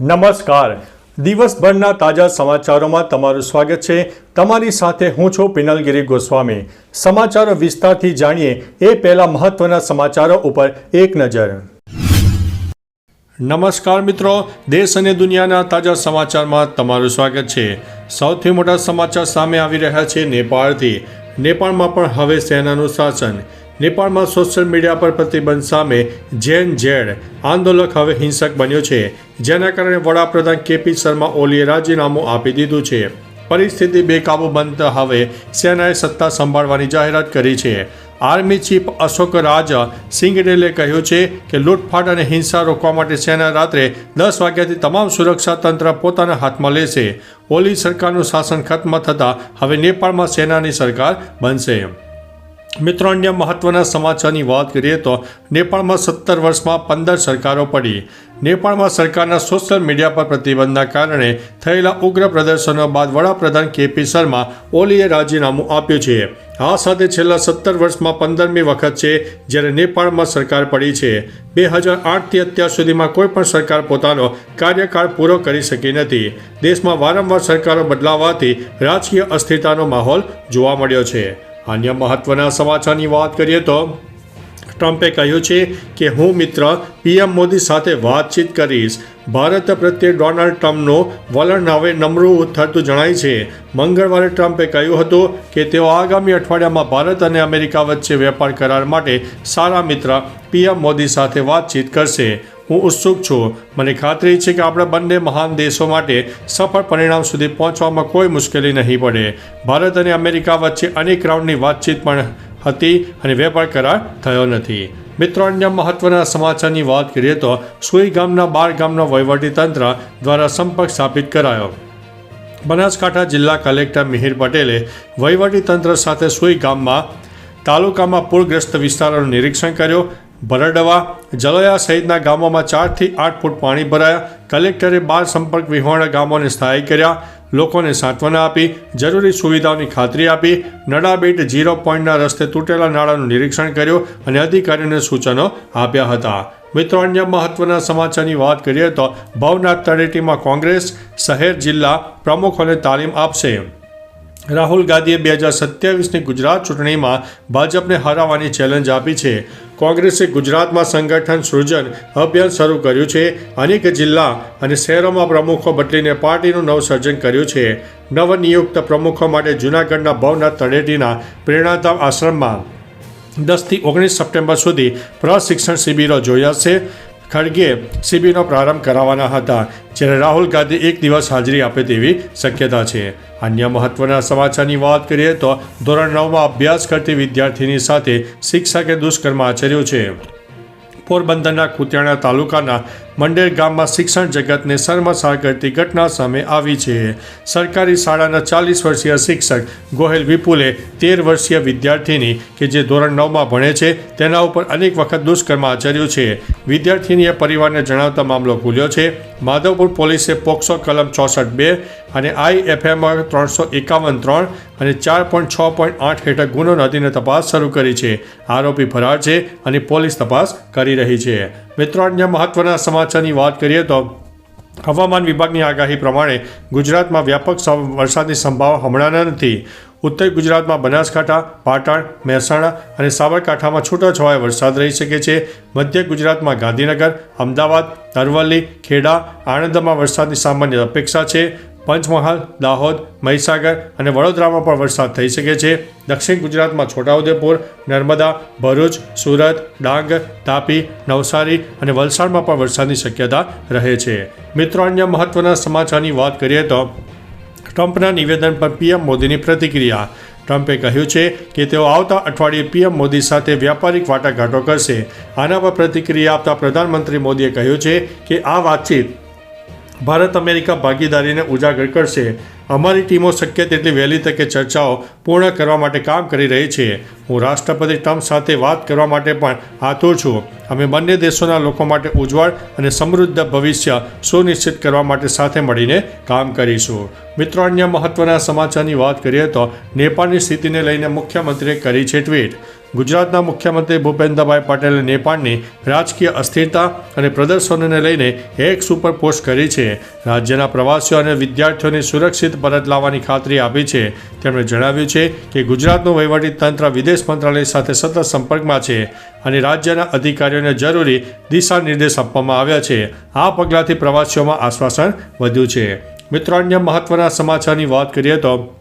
નમસ્કાર. દિવસભરના તાજા સમાચારોમાં તમારું સ્વાગત છે. તમારી સાથે હું છું પિનલગીરી ગોસ્વામી. સમાચારો વિસ્તારથી જાણીએ એ પહેલા મહત્વના સમાચારો ઉપર એક નજર. નમસ્કાર મિત્રો. દેશ અને દુનિયાના તાજા સમાચારમાં તમારું સ્વાગત છે. સૌથી મોટા સમાચાર સામે આવી રહ્યા છે નેપાળથી. નેપાળમાં પણ હવે સેનાનું શાસન. નેપાળમાં સોશિયલ મીડિયા પર પ્રતિબંધ સામે જેન ઝેડ આંદોલક હવે હિંસક બન્યો છે, જેના કારણે વડાપ્રધાન કેપી શર્મા ઓલીએ રાજીનામું આપી દીધું છે. પરિસ્થિતિ બેકાબુ બનતા હવે સેનાએ સત્તા સંભાળવાની જાહેરાત કરી છે. આર્મી ચીફ અશોક રાજા સિંગડેલે કહ્યું છે કે લૂંટફાટ અને હિંસા રોકવા માટે સેના રાત્રે દસ વાગ્યાથી તમામ સુરક્ષા તંત્ર પોતાના હાથમાં લેશે. ઓલી સરકારનું શાસન ખત્મ થતાં હવે નેપાળમાં સેનાની સરકાર બનશે. મિત્રો, અન્ય મહત્વના સમાચારની વાત કરીએ તો નેપાળમાં સત્તર વર્ષમાં પંદર સરકારો પડી. નેપાળમાં સરકારના સોશિયલ મીડિયા પર પ્રતિબંધના કારણે થયેલા ઉગ્ર પ્રદર્શનો બાદ વડાપ્રધાન કેપી શર્મા ઓલીએ રાજીનામું આપ્યું છે. આ સાથે છેલ્લા સત્તર વર્ષમાં પંદરમી વખત છે જ્યારે નેપાળમાં સરકાર પડી છે. બે હજાર આઠથી અત્યાર સુધીમાં કોઈ પણ સરકાર પોતાનો કાર્યકાળ પૂરો કરી શકી નથી. દેશમાં વારંવાર સરકારો બદલાવાથી રાજકીય અસ્થિરતાનો માહોલ જોવા મળ્યો છે. અન્ય મહત્વના સમાચારની વાત કરીએ તો ટ્રમ્પે કહ્યું છે કે હું મિત્ર પીએમ મોદી સાથે વાતચીત કરીશ. ભારત પ્રત્યે ડોનાલ્ડ ટ્રમ્પનું વલણ હવે નમરું થતું જણાય છે. મંગળવારે ટ્રમ્પે કહ્યું હતું કે તેઓ આગામી અઠવાડિયામાં ભારત અને અમેરિકા વચ્ચે વેપાર કરાર માટે સારા મિત્ર પીએમ મોદી સાથે વાતચીત કરશે. હું ઉત્સુક છું. મને ખાતરી છે કે આપણે બંને મહાન દેશો માટે સફળ પરિણામ સુધી પહોંચવામાં કોઈ મુશ્કેલી નહીં પડે. ભારત અને અમેરિકા વચ્ચે અનેક રાઉન્ડની વાતચીત પણ હતી અને વેપાર કરાર થયો નથી. મિત્રો અન્ય મહત્વના સમાચારની વાત કરીએ તો સુઈ ગામના બાર ગામનો વહીવટીતંત્ર દ્વારા સંપર્ક સ્થાપિત કરાયો. બનાસકાંઠા જિલ્લા કલેક્ટર મિહિર પટેલે વહીવટીતંત્ર સાથે સુઈ ગામમાં તાલુકામાં પૂરગ્રસ્ત વિસ્તારોનું નિરીક્ષણ કર્યું. ભરડવા, જલોયા સહિતના ગામોમાં ચારથી આઠ ફૂટ પાણી ભરાયા. કલેક્ટરે બાર સંપર્ક વિહોણા ગામોને સ્થાયી કર્યા. લોકોને સાંત્વના આપી, જરૂરી સુવિધાઓની ખાતરી આપી, નડાબેટ ઝીરો પોઈન્ટના રસ્તે તૂટેલા નાળાનું નિરીક્ષણ કર્યું અને અધિકારીઓને સૂચનો આપ્યા હતા. મિત્રો, અન્ય મહત્વના સમાચારની વાત કરીએ તો ભવનાથ તળેટીમાં કોંગ્રેસ, શહેર જિલ્લા પ્રમુખોને તાલીમ આપશે. રાહુલ ગાંધીએ બે હજાર સત્યાવીસની ગુજરાત ચૂંટણીમાં ભાજપને હરાવવાની ચેલેન્જ આપી છે. કોંગ્રેસે ગુજરાતમાં સંગઠન સૃજન અભિયાન શરૂ કર્યું છે. અનેક જિલ્લા અને શહેરોમાં પ્રમુખો બદલીને પાર્ટીનું નવસર્જન કર્યું છે. નવનિયુક્ત પ્રમુખો માટે જૂનાગઢના ભવનાથ તળેટીના પ્રેરણાધામ આશ્રમમાં દસથી ઓગણીસ સપ્ટેમ્બર સુધી પ્રશિક્ષણ શિબિરો જોયાશે ખડગે શિબિરનો પ્રારંભ કરાવવાના હતા, જ્યારે રાહુલ ગાંધી એક દિવસ હાજરી આપે તેવી શક્યતા છે. અન્ય મહત્વના સમાચારની વાત કરીએ તો ધોરણ નવમાં અભ્યાસ કરતી વિદ્યાર્થીની સાથે શિક્ષકે દુષ્કર્મ આચર્યું છે. પોરબંદરના કુતિયાણા તાલુકાના મંડેર ગામમાં શિક્ષણ જગતને શર્મસાર કરતી ઘટના સામે આવી છે. સરકારી શાળાના ચાલીસ વર્ષીય શિક્ષક ગોહેલ વિપુલે તેર વર્ષીય વિદ્યાર્થીની, કે જે ધોરણ નવમાં ભણે છે, તેના ઉપર અનેક વખત દુષ્કર્મ આચર્યું છે. વિદ્યાર્થીનીએ પરિવારને જણાવતા મામલો ખુલ્યો છે. માધવપુર પોલીસે પોક્સો કલમ ચોસઠ બે અને આઈ એફએમ ત્રણસો એકાવન ત્રણ અને ચાર પોઈન્ટ છ પોઈન્ટ આઠ હેઠળ ગુનો નોંધીને તપાસ શરૂ કરી છે. આરોપી ફરાર છે અને પોલીસ તપાસ કરી રહી છે. મિત્રો અન્ય મહત્વના સમાચારની વાત કરીએ તો હવામાન વિભાગની આગાહી પ્રમાણે ગુજરાતમાં વ્યાપક વરસાદની સંભાવના હમણાં નથી. ઉત્તર ગુજરાતમાં બનાસકાંઠા, પાટણ, મહેસાણા અને સાબરકાંઠામાં છૂટાછવાયા વરસાદ રહી શકે છે. મધ્ય ગુજરાતમાં ગાંધીનગર, અમદાવાદ, અરવલ્લી, ખેડા, આણંદમાં વરસાદની સામાન્ય અપેક્ષા છે. પંચમહાલ, દાહોદ, મહીસાગર અને વડોદરામાં પણ વરસાદ થઈ શકે છે. દક્ષિણ ગુજરાતમાં છોટાઉદેપુર, નર્મદા, ભરૂચ, સુરત, ડાંગ, તાપી, નવસારી અને વલસાડમાં પણ વરસાદની શક્યતા રહે છે. મિત્રો, અન્ય મહત્વના સમાચારની વાત કરીએ તો ટ્રમ્પના નિવેદન પર પીએમ મોદીની પ્રતિક્રિયા. ટ્રમ્પે કહ્યું છે કે તેઓ આવતા અઠવાડિયે પીએમ મોદી સાથે વ્યાપારિક વાટાઘાટો કરશે. આના પર પ્રતિક્રિયા આપતા પ્રધાનમંત્રી મોદીએ કહ્યું છે કે આ વાતચીત ભારત અમેરિકા ભાગીદારીને ઉજાગર કરશે. અમારી ટીમો શક્ય તેટલી વહેલી તકે ચર્ચાઓ પૂર્ણ કરવા માટે કામ કરી રહી છે. હું રાષ્ટ્રપતિ ટ્રમ્પ સાથે વાત કરવા માટે પણ આતુર છું. અમે બંને દેશોના લોકો માટે ઉજ્જવળ અને સમૃદ્ધ ભવિષ્ય સુનિશ્ચિત કરવા માટે સાથે મળીને કામ કરીશું. મિત્રો, અન્ય મહત્વના સમાચારની વાત કરીએ તો નેપાળની સ્થિતિને લઈને મુખ્યમંત્રીએ કરી છે ટ્વીટ. ગુજરાતના મુખ્યમંત્રી ભૂપેન્દ્રભાઈ પટેલે નેપાળની રાજકીય અસ્થિરતા અને પ્રદર્શનોને લઈને એક સુપર પોસ્ટ કરી છે. રાજ્યના પ્રવાસીઓ અને વિદ્યાર્થીઓની સુરક્ષિત પરત લાવવાની ખાતરી આપી છે. તેમણે જણાવ્યું છે કે ગુજરાતનું વહીવટી તંત્ર વિદેશ મંત્રાલય સાથે સતત સંપર્કમાં છે અને રાજ્યના અધિકારીઓને જરૂરી દિશા નિર્દેશ આપવામાં આવ્યા છે. આ પગલાંથી પ્રવાસીઓમાં આશ્વાસન વધ્યું છે. મિત્રો, અન્ય મહત્વના સમાચારની વાત કરીએ તો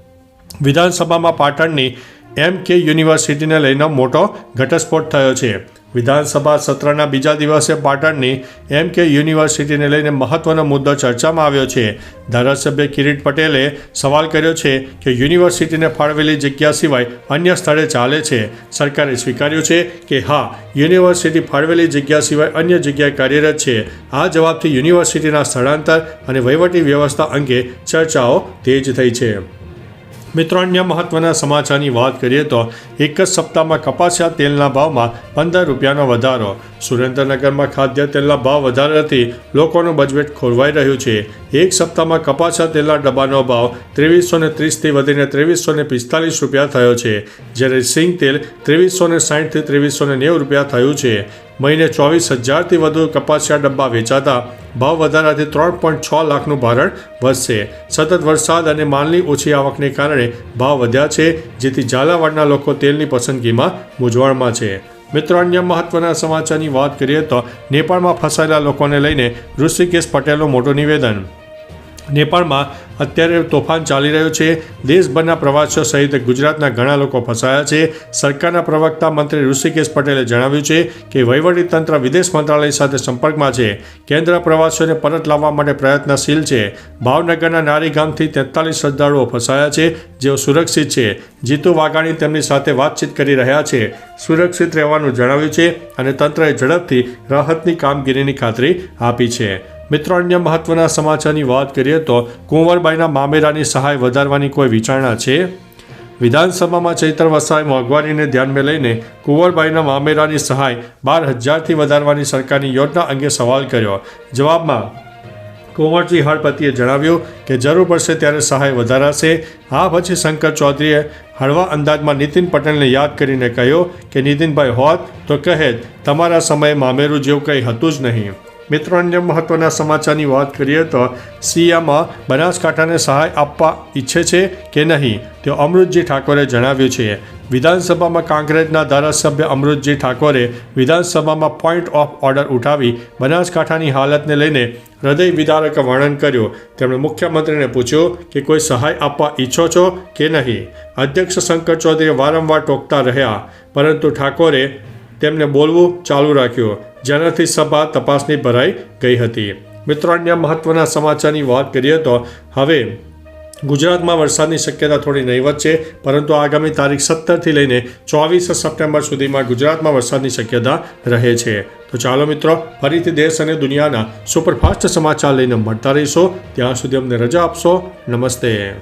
વિધાનસભામાં પાટણની એમ કે યુનિવર્સિટીને લઈને મોટો ઘટસ્ફોટ થયો છે. વિધાનસભા સત્રના બીજા દિવસે પાટણની એમ કે યુનિવર્સિટીને લઈને મહત્વનો મુદ્દો ચર્ચામાં આવ્યો છે. ધારાસભ્ય કિરીટ પટેલે સવાલ કર્યો છે કે યુનિવર્સિટીને ફાળવેલી જગ્યા સિવાય અન્ય સ્થળે ચાલે છે. સરકારે સ્વીકાર્યું છે કે હા, યુનિવર્સિટી ફાળવેલી જગ્યા સિવાય અન્ય જગ્યાએ કાર્યરત છે. આ જવાબથી યુનિવર્સિટીના સ્થળાંતર અને વહીવટી વ્યવસ્થા અંગે ચર્ચાઓ તેજ થઈ છે. મિત્રો, અન્ય મહત્વના સમાચારની વાત કરીએ તો એક જ સપ્તાહમાં કપાસિયા તેલના ભાવમાં પંદર રૂપિયાનો વધારો. સુરેન્દ્રનગરમાં ખાદ્ય તેલના ભાવ વધારાથી લોકોનું બજેટ ખોરવાઈ રહ્યું છે. એક સપ્તાહમાં કપાસિયા તેલના ડબ્બાનો ભાવ ત્રેવીસો ને ત્રીસથી વધીને ત્રેવીસો ને પિસ્તાલીસ રૂપિયા થયો છે, જ્યારે સિંગ તેલ ત્રેવીસો ને સાઠથી ત્રેવીસો ને નેવું રૂપિયા થયું છે. મહિને ચોવીસ હજારથી વધુ કપાસિયા ડબ્બા વેચાતા ભાવ વધારાથી ત્રણ પોઈન્ટ છ લાખનું ભારણ વધશે. સતત વરસાદ અને માલની ઓછી આવકને કારણે ભાવ વધ્યા છે, જેથી ઝાલાવાડના લોકો તેલની પસંદગીમાં મૂંઝવણમાં છે. મિત્રો, અન્ય મહત્વના સમાચારની વાત કરીએ તો નેપાળમાં ફસાયેલા લોકોને લઈને ઋષિકેશ પટેલનું મોટું નિવેદન. નેપાળમાં અત્યારે તોફાન ચાલી રહ્યું છે. દેશભરના પ્રવાસીઓ સહિત ગુજરાતના ઘણા લોકો ફસાયા છે. સરકારના પ્રવક્તા મંત્રી ઋષિકેશ પટેલે જણાવ્યું છે કે વહીવટીતંત્ર વિદેશ મંત્રાલય સાથે સંપર્કમાં છે. કેન્દ્ર પ્રવાસીઓને પરત લાવવા માટે પ્રયત્નશીલ છે. ભાવનગરના નારી ગામથી તેતાલીસ શ્રદ્ધાળુઓ ફસાયા છે, જેઓ સુરક્ષિત છે. જીતુ વાઘાણી તેમની સાથે વાતચીત કરી રહ્યા છે. સુરક્ષિત રહેવાનું જણાવ્યું છે અને તંત્રએ ઝડપથી રાહતની કામગીરીની ખાતરી આપી છે. મિત્રો, અન્ય મહત્વના સમાચારની વાત કરીએ તો કુંવરબાઈના મામેરાની સહાય વધારવાની કોઈ વિચારણા છે? વિધાનસભામાં ચૈત્ર વસાય મોંઘવારીને ધ્યાનમાં લઈને કુંવરબાઈના મામેરાની સહાય બાર હજારથી વધારવાની સરકારની યોજના અંગે સવાલ કર્યો. જવાબમાં કુંવરજી હળપતિએ જણાવ્યું કે જરૂર પડશે ત્યારે સહાય વધારાશે. આ પછી શંકર ચૌધરીએ હળવા અંદાજમાં નીતિન પટેલને યાદ કરીને કહ્યું કે, નીતિનભાઈ હોત તો કહે તમારા સમયે મામેરું જેવું કંઈ હતું જ નહીં. મિત્રો, અન્ય મહત્વના સમાચારની વાત કરીએ તો સીએમ બનાસકાંઠાને સહાય આપવા ઈચ્છે છે કે નહીં, તે અમૃતજી ઠાકોરે જણાવ્યું છે. વિધાનસભામાં કોંગ્રેસના ધારાસભ્ય અમૃતજી ઠાકોરે વિધાનસભામાં પોઈન્ટ ઓફ ઓર્ડર ઉઠાવી બનાસકાંઠાની હાલતને લઈને હૃદય વિદારક વર્ણન કર્યું. તેમણે મુખ્યમંત્રીને પૂછ્યું કે કોઈ સહાય આપવા ઈચ્છો છો કે નહીં? અધ્યક્ષ શંકર ચૌધરીએ વારંવાર ટોકતા રહ્યા, પરંતુ ઠાકોરે તેમને બોલવું ચાલુ રાખ્યું. જેનાથી સભા તપાસની ભરાઈ ગઈ હતી. મિત્રો, અન્ય મહત્વના સમાચારની વાત કરીએ તો હવે ગુજરાતમાં વરસાદની શક્યતા થોડી નહીવત છે, પરંતુ આગામી તારીખ સત્તરથી લઈને ચોવીસ સપ્ટેમ્બર સુધીમાં ગુજરાતમાં વરસાદની શક્યતા રહે છે. તો ચાલો મિત્રો, ફરીથી દેશ અને દુનિયાના સુપરફાસ્ટ સમાચાર લઈને મળતા રહીશો. ત્યાં સુધી અમને રજા આપશો. નમસ્તે.